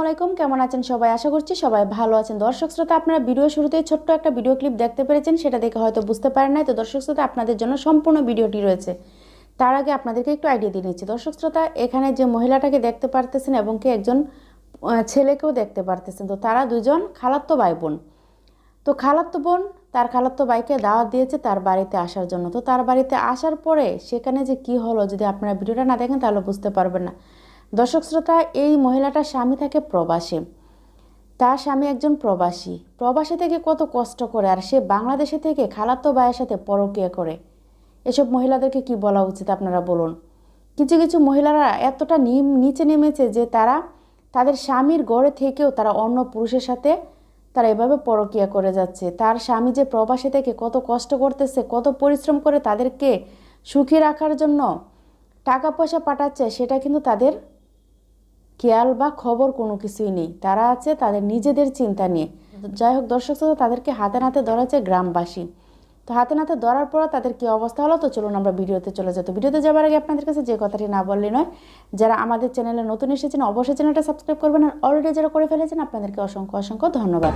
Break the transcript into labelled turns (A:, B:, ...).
A: আসসালামাইকুম কেমন আছেন সবাই? আশা করছি সবাই ভালো আছেন। দর্শক শ্রোতা, আপনারা ভিডিও শুরুতেই ছোট্ট একটা ভিডিও ক্লিপ দেখতে পেরেছেন, সেটা দেখে হয়তো বুঝতে পারেন নাই। তো দর্শক শ্রোতা, আপনাদের জন্য সম্পূর্ণ ভিডিওটি রয়েছে। তার আগে আপনাদেরকে একটু আইডিয়া দিয়ে নিচ্ছি। দর্শক শ্রোতা, এখানে যে মহিলাটাকে দেখতে পারতেছেন এবং কি একজন ছেলেকেও দেখতে পারতেছেন। তো তারা দুজন খালাত্তো ভাই বোন। তো খালাত্তো বোন তার খালাত্তো ভাইকে দাওয়াত দিয়েছে তার বাড়িতে আসার জন্য। তো তার বাড়িতে আসার পরে সেখানে যে কি হলো যদি আপনারা ভিডিওটা না দেখেন, তাহলে বুঝতে পারবেন না। দর্শক শ্রোতা, এই মহিলাটার স্বামী থাকে প্রবাসে। তার স্বামী একজন প্রবাসী। প্রবাসী থেকে কত কষ্ট করে আর সে বাংলাদেশে থেকে খালাতো ভাইয়ের সাথে পরকিয়া করে। এসব মহিলাদেরকে কি বলা উচিত আপনারা বলুন? কিছু কিছু মহিলারা এতটা নিম, নিচে নেমেছে যে তারা তাদের স্বামীর গড়ে থেকেও তারা অন্য পুরুষের সাথে তারা এভাবে পরকিয়া করে যাচ্ছে। তার স্বামী যে প্রবাসে থেকে কত কষ্ট করতেছে, কত পরিশ্রম করে তাদেরকে সুখী রাখার জন্য টাকা পয়সা পাঠাচ্ছে, সেটা কিন্তু তাদের খেয়াল বা খবর কোনো কিছুই নেই। তারা আছে তাদের নিজেদের চিন্তা নিয়ে। যাই হোক, দর্শক শ্রোতা, তাদেরকে হাতে নাতে ধরেছে গ্রামবাসী। তো হাতে নাতে ধরার পর তাদের কী অবস্থা হলো? তো চলুন আমরা ভিডিওতে চলে যেত ভিডিওতে যাওয়ার আগে আপনাদের কাছে যে কথাটি না বললে নয়, যারা আমাদের চ্যানেলে নতুন এসেছেন, অবশ্যই চ্যানেলটা সাবস্ক্রাইব করবেন আর অলরেডি যারা করে ফেলেছেন, আপনাদেরকে অসংখ্য অসংখ্য ধন্যবাদ।